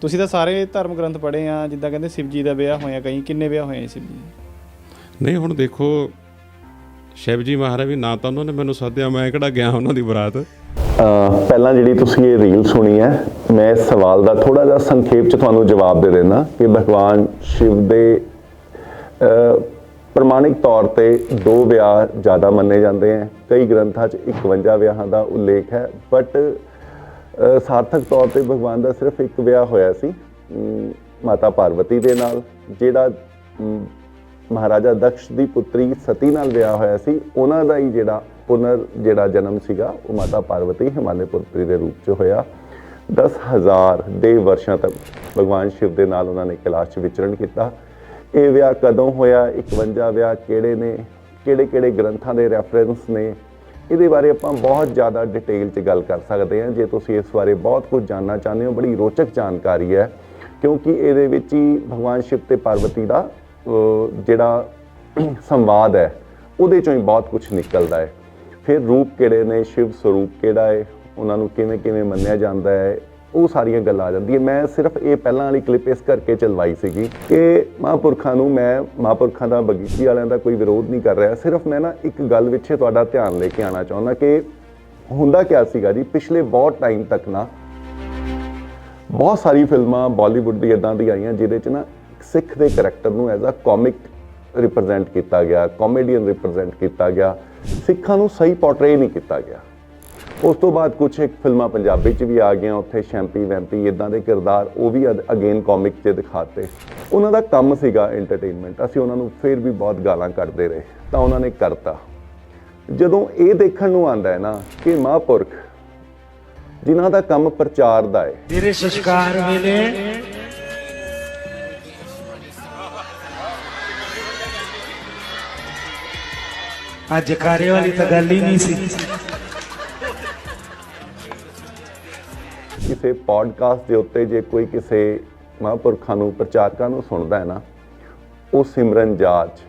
ਤੁਸੀਂ ਤਾਂ ਸਾਰੇ ਧਰਮ ਗ੍ਰੰਥ ਪੜ੍ਹੇ ਆ ਜਿੱਦਾਂ ਕਹਿੰਦੇ ਸ਼ਿਵ ਜੀ ਦਾ ਵਿਆਹ ਹੋਇਆ ਕਈ ਕਿੰਨੇ ਵਿਆਹ ਹੋਏ ਸ਼ਿਵ ਜੀ? ਨਹੀਂ ਹੁਣ ਦੇਖੋ ਸ਼ਿਵ ਜੀ ਮਹਾਰਾਜ ਵੀ ਨਾ ਤਾਂ ਉਹਨਾਂ ਨੇ ਮੈਨੂੰ ਸੱਦਿਆ ਮੈਂ ਕਿਹੜਾ ਗਿਆ ਉਹਨਾਂ ਦੀ ਬਰਾਤ ਪਹਿਲਾਂ ਜਿਹੜੀ ਤੁਸੀਂ ਇਹ ਰੀਲ ਸੁਣੀ ਹੈ ਮੈਂ ਇਸ ਸਵਾਲ ਦਾ ਥੋੜਾ ਜਿਹਾ ਸੰਖੇਪ ਚ ਤੁਹਾਨੂੰ ਜਵਾਬ ਦੇ ਦੇਣਾ ਕਿ ਭਗਵਾਨ ਸ਼ਿਵ ਦੇ ਪ੍ਰਮਾਣਿਕ ਤੌਰ ਤੇ ਦੋ ਵਿਆਹ ਜ਼ਿਆਦਾ ਮੰਨੇ ਜਾਂਦੇ ਹਨ ਕਈ ਗ੍ਰੰਥਾਂ 'ਚ 51 ਵਿਆਹਾਂ ਦਾ ਉਲੇਖ ਹੈ ਬਟ ਸਾਰਥਕ ਤੌਰ ਤੇ ਭਗਵਾਨ ਦਾ ਸਿਰਫ ਇੱਕ ਵਿਆਹ ਹੋਇਆ ਸੀ ਮਾਤਾ ਪਾਰਵਤੀ ਦੇ ਨਾਲ, ਜਿਹੜਾ ਮਹਾਰਾਜਾ ਦਕਸ਼ ਦੀ ਪੁੱਤਰੀ ਸਤੀ ਨਾਲ ਵਿਆਹ ਹੋਇਆ ਸੀ, ਉਹਨਾਂ ਦਾ ਹੀ ਜਿਹੜਾ ਪੁਨਰ, ਜਿਹੜਾ ਜਨਮ ਸੀਗਾ, ਉਹ ਮਾਤਾ ਪਾਰਵਤੀ ਹਿਮਾਲੇ ਪੁੱਤਰੀ ਦੇ ਰੂਪ 'ਚ ਹੋਇਆ। 10000 ਦੇ ਵਰਸ਼ਾਂ ਤੱਕ ਭਗਵਾਨ ਸ਼ਿਵ ਦੇ ਨਾਲ ਉਹਨਾਂ ਨੇ ਕੈਲਾਸ਼ 'ਚ ਵਿਚਰਨ ਕੀਤਾ। ਇਹ ਵਿਆਹ ਕਦੋਂ ਹੋਇਆ 51 ਵਿਆਹ ਕਿਹੜੇ ਨੇ ਕਿਹੜੇ ਕਿਹੜੇ ਗ੍ਰੰਥਾਂ ਦੇ ਰੈਫਰੈਂਸ ਨੇ ਇਹਦੇ ਬਾਰੇ ਆਪਾਂ ਬਹੁਤ ਜ਼ਿਆਦਾ ਡਿਟੇਲ 'ਚ ਗੱਲ ਕਰ ਸਕਦੇ ਹਾਂ। ਜੇ ਤੁਸੀਂ ਇਸ ਬਾਰੇ ਬਹੁਤ ਕੁਝ ਜਾਣਨਾ ਚਾਹੁੰਦੇ ਹੋ, ਬੜੀ ਰੋਚਕ ਜਾਣਕਾਰੀ ਹੈ, ਕਿਉਂਕਿ ਇਹਦੇ ਵਿੱਚ ਹੀ ਭਗਵਾਨ ਸ਼ਿਵ ਤੇ ਪਾਰਵਤੀ ਦਾ ਜਿਹੜਾ ਸੰਵਾਦ ਹੈ, ਉਹਦੇ ਚੋਂ ਹੀ ਬਹੁਤ ਕੁਝ ਨਿਕਲਦਾ ਹੈ। ਫਿਰ ਰੂਪ ਕਿਹੜੇ ਨੇ? ਸ਼ਿਵ ਸਰੂਪ ਕਿਹੜਾ ਹੈ? ਉਹਨਾਂ ਨੂੰ ਕਿਵੇਂ ਕਿਵੇਂ ਮੰਨਿਆ ਜਾਂਦਾ ਹੈ? ਉਹ ਸਾਰੀਆਂ ਗੱਲਾਂ ਆ ਜਾਂਦੀਆਂ। ਮੈਂ ਸਿਰਫ ਇਹ ਪਹਿਲਾਂ ਵਾਲੀ ਕਲਿੱਪ ਇਸ ਕਰਕੇ ਚਲਵਾਈ ਸੀਗੀ ਕਿ ਮਹਾਂਪੁਰਖਾਂ ਨੂੰ ਮੈਂ ਮਹਾਂਪੁਰਖਾਂ ਦਾ, ਬਗੀਚੀ ਵਾਲਿਆਂ ਦਾ ਕੋਈ ਵਿਰੋਧ ਨਹੀਂ ਕਰ ਰਿਹਾ। ਸਿਰਫ ਮੈਂ ਨਾ ਇੱਕ ਗੱਲ ਵਿੱਚੇ ਤੁਹਾਡਾ ਧਿਆਨ ਲੈ ਕੇ ਆਣਾ ਚਾਹੁੰਦਾ ਕਿ ਹੁੰਦਾ ਕਿਆ ਸੀਗਾ ਜੀ? ਪਿਛਲੇ ਬਹੁਤ ਟਾਈਮ ਤੱਕ ਨਾ ਬਹੁਤ ਸਾਰੀ ਫਿਲਮਾਂ ਬਾਲੀਵੁੱਡ ਦੀ ਇਦਾਂ ਦੀ ਆਈਆਂ, ਜਿਹਦੇ ਚ ਨਾ ਸਿੱਖ ਦੇ ਕੈਰੈਕਟਰ ਨੂੰ ਐਜ਼ ਅ ਕਾਮਿਕ ਰਿਪਰੈਜ਼ੈਂਟ ਕੀਤਾ ਗਿਆ ਕਾਮੇਡੀਅਨ ਰਿਪਰੈਜ਼ੈਂਟ ਕੀਤਾ ਗਿਆ। ਸਿੱਖਾਂ ਨੂੰ ਸਹੀ ਪੋਰਟਰੇ ਨਹੀਂ ਕੀਤਾ ਗਿਆ। ਉਸ ਤੋਂ ਬਾਅਦ ਕੁਝ ਇੱਕ ਫਿਲਮਾਂ ਪੰਜਾਬੀ ਚ ਵੀ ਆ ਗਈਆਂ, ਉੱਥੇ ਸ਼ੈਂਪੀ, ਵੈਂਪੀ ਇਦਾਂ ਦੇ ਕਿਰਦਾਰ, ਉਹ ਵੀ ਅਗੇਨ ਕਾਮਿਕ 'ਚ ਦਿਖਾਤੇ। ਉਹਨਾਂ ਦਾ ਕੰਮ ਸੀਗਾ ਐਂਟਰਟੇਨਮੈਂਟ ਅਸੀਂ ਉਹਨਾਂ ਨੂੰ ਫਿਰ ਵੀ ਬਹੁਤ ਗਾਲਾਂ ਕੱਢਦੇ ਰਹੇ, ਤਾਂ ਉਹਨਾਂ ਨੇ ਕਰਤਾ। ਜਦੋਂ ਇਹ ਦੇਖਣ ਨੂੰ ਆਂਦਾ ਹੈ ਨਾ ਕਿ ਮਹਾਂਪੁਰਖ, ਜਿਨ੍ਹਾਂ ਦਾ ਕੰਮ ਪ੍ਰਚਾਰ ਦਾ ਹੈ। ਮੇਰੇ ਸੰਸਕਾਰ ਵੇਲੇ ਅੱਜ ਕਾਰੇ ਵਾਲੀ ਤਾਂ ਗੱਲ ਹੀ ਨਹੀਂ ਸੀ। ਕਿਸੇ ਪੋਡਕਾਸਟ ਦੇ ਉੱਤੇ ਜੇ ਕੋਈ ਕਿਸੇ ਮਹਾਂਪੁਰਖਾਂ ਨੂੰ, ਪ੍ਰਚਾਰਕਾਂ ਨੂੰ ਸੁਣਦਾ ਹੈ ਨਾ, ਉਹ ਸਿਮਰਨ ਜਾਚ,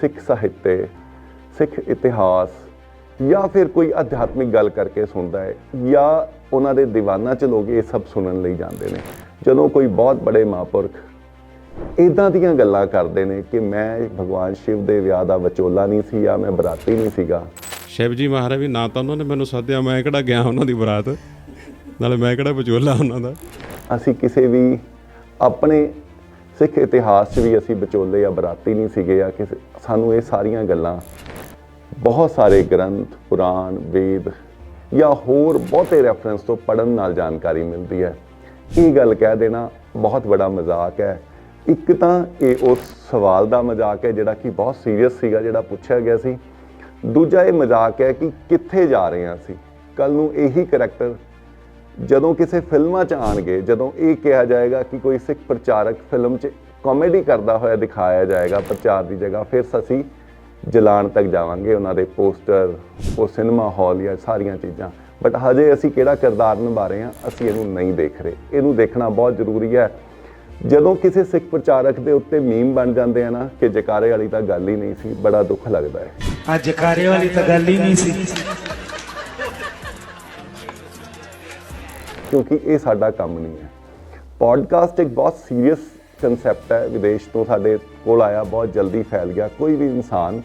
ਸਿੱਖ ਸਾਹਿਤ, ਸਿੱਖ ਇਤਿਹਾਸ ਜਾਂ ਫਿਰ ਕੋਈ ਅਧਿਆਤਮਿਕ ਗੱਲ ਕਰਕੇ ਸੁਣਦਾ ਹੈ ਜਾਂ ਉਹਨਾਂ ਦੇ ਦੀਵਾਨਾਂ ਚ ਲੋਕ ਇਹ ਸਭ ਸੁਣਨ ਲਈ ਜਾਂਦੇ ਨੇ। ਜਦੋਂ ਕੋਈ ਬਹੁਤ ਬੜੇ ਮਹਾਂਪੁਰਖ ਇਦਾਂ ਦੀਆਂ ਗੱਲਾਂ ਕਰਦੇ ਨੇ ਕਿ ਮੈਂ ਭਗਵਾਨ ਸ਼ਿਵ ਦੇ ਵਿਆਹ ਦਾ ਵਿਚੋਲਾ ਨਹੀਂ ਸੀ ਜਾਂ ਮੈਂ ਬਰਾਤੀ ਨਹੀਂ ਸੀਗਾ। ਸ਼ਿਵ ਜੀ ਮਹਾਰਾਜ ਵੀ ਨਾ ਤਾਂ ਉਹਨਾਂ ਨੇ ਮੈਨੂੰ ਸੱਦਿਆ, ਮੈਂ ਕਿਹੜਾ ਗਿਆ ਉਹਨਾਂ ਦੀ ਬਰਾਤ? ਨਾਲੇ ਮੈਂ ਕਿਹੜਾ ਵਿਚੋਲਾ ਉਹਨਾਂ ਦਾ? ਅਸੀਂ ਕਿਸੇ ਵੀ ਆਪਣੇ ਸਿੱਖ ਇਤਿਹਾਸ 'ਚ ਵੀ ਅਸੀਂ ਵਿਚੋਲੇ ਜਾਂ ਬਰਾਤੀ ਨਹੀਂ ਸੀਗੇ ਜਾਂ ਕਿਸੇ, ਸਾਨੂੰ ਇਹ ਸਾਰੀਆਂ ਗੱਲਾਂ ਬਹੁਤ ਸਾਰੇ ਗ੍ਰੰਥ, ਪੁਰਾਣ, ਵੇਦ ਜਾਂ ਹੋਰ ਬਹੁਤੇ ਰੈਫਰੈਂਸ ਤੋਂ ਪੜਨ ਨਾਲ ਜਾਣਕਾਰੀ ਮਿਲਦੀ ਹੈ। ਇਹ ਗੱਲ ਕਹਿ ਦੇਣਾ ਬਹੁਤ ਬੜਾ ਮਜ਼ਾਕ ਹੈ। ਇੱਕ ਤਾਂ ਇਹ ਉਸ ਸਵਾਲ ਦਾ ਮਜ਼ਾਕ ਹੈ ਜਿਹੜਾ ਕਿ ਬਹੁਤ ਸੀਰੀਅਸ ਸੀਗਾ ਜਿਹੜਾ ਪੁੱਛਿਆ ਗਿਆ ਸੀ। ਦੂਜਾ ਇਹ ਮਜ਼ਾਕ ਹੈ ਕਿ ਕਿੱਥੇ ਜਾ ਰਹੇ ਹਾਂ ਅਸੀਂ? ਕੱਲ ਨੂੰ ਇਹੀ ਕਰੈਕਟਰ ਜਦੋਂ ਕਿਸੇ ਫਿਲਮਾਂ 'ਚ ਆਣਗੇ, ਜਦੋਂ ਇਹ ਕਿਹਾ ਜਾਏਗਾ ਕਿ ਕੋਈ ਸਿੱਖ ਪ੍ਰਚਾਰਕ ਫਿਲਮ 'ਚ ਕਾਮੇਡੀ ਕਰਦਾ ਹੋਇਆ ਦਿਖਾਇਆ ਜਾਏਗਾ ਪ੍ਰਚਾਰ ਦੀ ਜਗ੍ਹਾ, ਫਿਰ ਅਸੀਂ ਜਲਾਨ ਤੱਕ ਜਾਵਾਂਗੇ ਉਹਨਾਂ ਦੇ ਪੋਸਟਰ ਉਹ ਸਿਨੇਮਾ ਹਾਲ ਜਾਂ ਸਾਰੀਆਂ ਚੀਜ਼ਾਂ। ਬਟ ਹਜੇ ਅਸੀਂ ਕਿਹੜਾ ਕਿਰਦਾਰ ਨਿਭਾ ਰਹੇ ਹਾਂ, ਅਸੀਂ ਇਹਨੂੰ ਨਹੀਂ ਦੇਖ ਰਹੇ। ਇਹਨੂੰ ਦੇਖਣਾ ਬਹੁਤ ਜ਼ਰੂਰੀ ਹੈ। ਜਦੋਂ ਕਿਸੇ ਸਿੱਖ ਪ੍ਰਚਾਰਕ ਦੇ ਉੱਤੇ ਮੀਮ ਬਣ ਜਾਂਦੇ ਆ ਨਾ, ਕਿ ਜਕਾਰੇ ਵਾਲੀ ਤਾਂ ਗੱਲ ਹੀ ਨਹੀਂ ਸੀ, ਬੜਾ ਦੁੱਖ ਲੱਗਦਾ ਹੈ। ਅੱਜ ਕਾਰੇ ਵਾਲੀ ਤਾਂ ਗੱਲ ਹੀ ਨਹੀਂ ਸੀ। ਕਿਉਂਕਿ ਇਹ ਸਾਡਾ ਕੰਮ ਨਹੀਂ ਹੈ। ਪੋਡਕਾਸਟ ਇੱਕ ਬਹੁਤ ਸੀਰੀਅਸ ਕਨਸੈਪਟ ਹੈ। ਵਿਦੇਸ਼ ਤੋਂ ਸਾਡੇ ਕੋਲ ਆਇਆ, ਬਹੁਤ ਜਲਦੀ ਫੈਲ ਗਿਆ। ਕੋਈ ਵੀ ਇਨਸਾਨ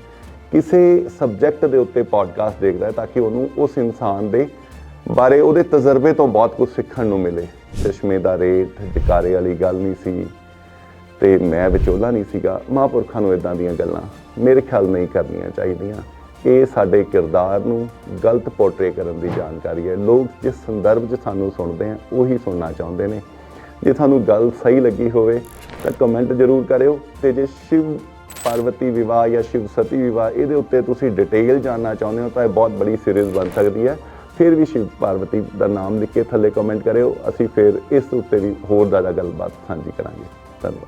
ਕਿਸੇ ਸਬਜੈਕਟ ਦੇ ਉੱਤੇ ਪੋਡਕਾਸਟ ਦੇਖਦਾ ਹੈ ਤਾਂ ਕਿ ਉਹਨੂੰ ਉਸ ਇਨਸਾਨ ਦੇ ਬਾਰੇ, ਉਹਦੇ ਤਜਰਬੇ ਤੋਂ ਬਹੁਤ ਕੁਝ ਸਿੱਖਣ ਨੂੰ ਮਿਲੇ। ਚਸ਼ਮੇ ਦਾ ਰੇਟ, ਜਕਾਰੇ ਵਾਲੀ ਗੱਲ ਨਹੀਂ ਸੀ ਤੇ ਮੈਂ ਵਿਚੋਲਾ ਨਹੀਂ ਸੀਗਾ। ਮਹਾਂਪੁਰਖਾਂ ਨੂੰ ਇਦਾਂ ਦੀਆਂ ਗੱਲਾਂ ਮੇਰੇ ਖਿਆਲ ਨਹੀਂ ਕਰਨੀਆਂ ਚਾਹੀਦੀਆਂ। ਇਹ ਸਾਡੇ ਕਿਰਦਾਰ ਨੂੰ ਗਲਤ ਪੋਰਟਰੇ ਕਰਨ ਦੀ ਜਾਣਕਾਰੀ ਹੈ। ਲੋਕ ਜਿਸ ਸੰਦਰਭ 'ਚ ਸਾਨੂੰ ਸੁਣਦੇ ਆ, ਉਹੀ ਸੁਣਨਾ ਚਾਹੁੰਦੇ ਨੇ। ਜੇ ਤੁਹਾਨੂੰ ਗੱਲ ਸਹੀ ਲੱਗੀ ਹੋਵੇ, ਤਾਂ ਕਮੈਂਟ ਜ਼ਰੂਰ ਕਰਿਓ ਤੇ ਜੇ ਸ਼ਿਵ ਪਾਰਵਤੀ ਵਿਵਾਹ ਜਾਂ ਸ਼ਿਵ ਸਤੀ ਵਿਵਾਹ ਇਹਦੇ ਉੱਤੇ ਤੁਸੀਂ ਡਿਟੇਲ ਜਾਣਨਾ ਚਾਹੁੰਦੇ ਹੋ, ਤਾਂ ਇਹ ਬਹੁਤ ਬੜੀ ਸੀਰੀਜ਼ ਬਣ ਸਕਦੀ ਹੈ। ਫਿਰ ਵੀ ਸ਼ਿਵ ਪਾਰਵਤੀ ਦਾ ਨਾਮ ਲਿਖ ਕੇ ਥੱਲੇ ਕਮੈਂਟ ਕਰਿਓ। ਅਸੀਂ ਫਿਰ ਇਸ ਉੱਤੇ ਵੀ ਹੋਰ ਜ਼ਿਆਦਾ ਗੱਲਬਾਤ ਸਾਂਝੀ ਕਰਾਂਗੇ। ਧੰਨਵਾਦ।